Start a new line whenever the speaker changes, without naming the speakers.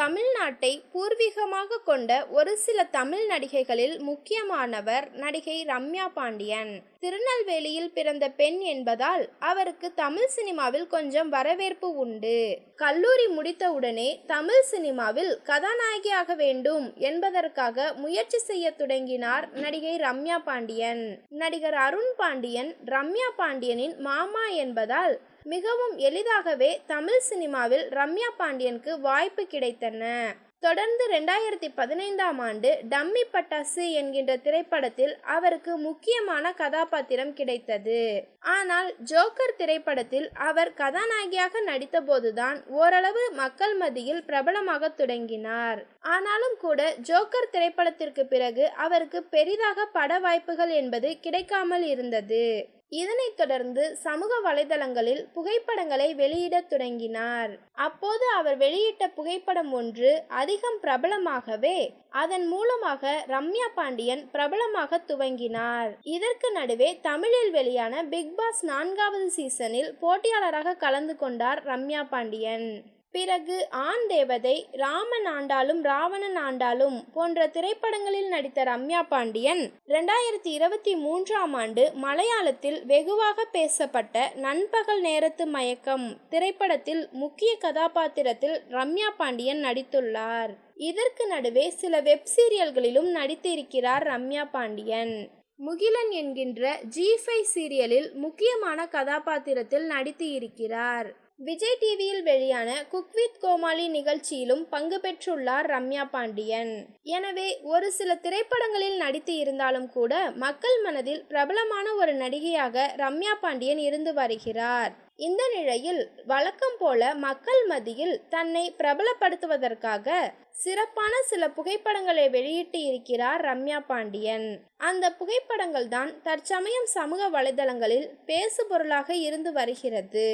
தமிழ்நாட்டை பூர்வீகமாக கொண்ட ஒரு சில தமிழ் நடிகைகளில் முக்கியமானவர் நடிகை ரம்யா பாண்டியன். திருநெல்வேலியில் பிறந்த பெண் என்பதால் அவருக்கு தமிழ் சினிமாவில் கொஞ்சம் வரவேற்பு உண்டு. கல்லூரி முடித்தவுடனே தமிழ் சினிமாவில் கதாநாயகியாக வேண்டும் என்பதற்காக முயற்சி செய்ய தொடங்கினார் நடிகை ரம்யா பாண்டியன். நடிகர் அருண் பாண்டியன் ரம்யா பாண்டியனின் மாமா என்பதால் மிகவும் எளிதாகவே தமிழ் சினிமாவில் ரம்யா பாண்டியனுக்கு வாய்ப்பு கிடைத்தன. தொடர்ந்து ரெண்டாயிரத்தி பதினைந்தாம் ஆண்டு டம்மி பட்டாசு என்கின்ற திரைப்படத்தில் அவருக்கு முக்கியமான கதாபாத்திரம் கிடைத்தது. ஆனால் ஜோக்கர் திரைப்படத்தில் அவர் கதாநாயகியாக நடித்தபோதுதான் ஓரளவு மக்கள் மத்தியில் பிரபலமாக தொடங்கினார். ஆனாலும் கூட ஜோக்கர் திரைப்படத்திற்கு பிறகு அவருக்கு பெரிதாக பட வாய்ப்புகள் என்பது கிடைக்காமல் இருந்தது. இதனைத் தொடர்ந்து சமூக வலைதளங்களில் புகைப்படங்களை வெளியிடத் தொடங்கினார். அப்போது அவர் வெளியிட்ட புகைப்படம் ஒன்று அதிகம் பிரபலமாகவே அதன் மூலமாக ரம்யா பாண்டியன் பிரபலமாக துவங்கினார். இதற்கு நடுவே தமிழில் வெளியான பிக் பாஸ் நான்காவது சீசனில் போட்டியாளராக கலந்து கொண்டார் ரம்யா பாண்டியன். பிறகு ஆண் தேவதை ராமன் ஆண்டாலும் ராவணன் ஆண்டாலும் போன்ற திரைப்படங்களில் நடித்த ரம்யா பாண்டியன் ரெண்டாயிரத்தி இருபத்தி மூன்றாம் ஆண்டு மலையாளத்தில் வெகுவாக பேசப்பட்ட நண்பகல் நேரத்து மயக்கம் திரைப்படத்தில் முக்கிய கதாபாத்திரத்தில் ரம்யா பாண்டியன் நடித்துள்ளார். இதற்கு நடுவே சில வெப் சீரியல்களிலும் நடித்திருக்கிறார் ரம்யா பாண்டியன். முகிலன் என்கின்ற ஜி ஃபைவ் சீரியலில் முக்கியமான கதாபாத்திரத்தில் நடித்து இருக்கிறார். விஜய் டிவியில் வெளியான குக் வித் கோமாளி நிகழ்ச்சியிலும் பங்கு பெற்றுள்ளார் ரம்யா பாண்டியன். எனவே ஒரு சில திரைப்படங்களில் நடித்து இருந்தாலும் கூட மக்கள் மனதில் பிரபலமான ஒரு நடிகையாக ரம்யா பாண்டியன் இருந்து வருகிறார். இந்த நிலையில் வழக்கம் போல மக்கள் மத்தியில் தன்னை பிரபலப்படுத்துவதற்காக சிறப்பான சில புகைப்படங்களை வெளியிட்டு இருக்கிறார் ரம்யா பாண்டியன். அந்த புகைப்படங்கள் தான் தற்சமயம் சமூக வலைதளங்களில் பேசுபொருளாக இருந்து வருகிறது.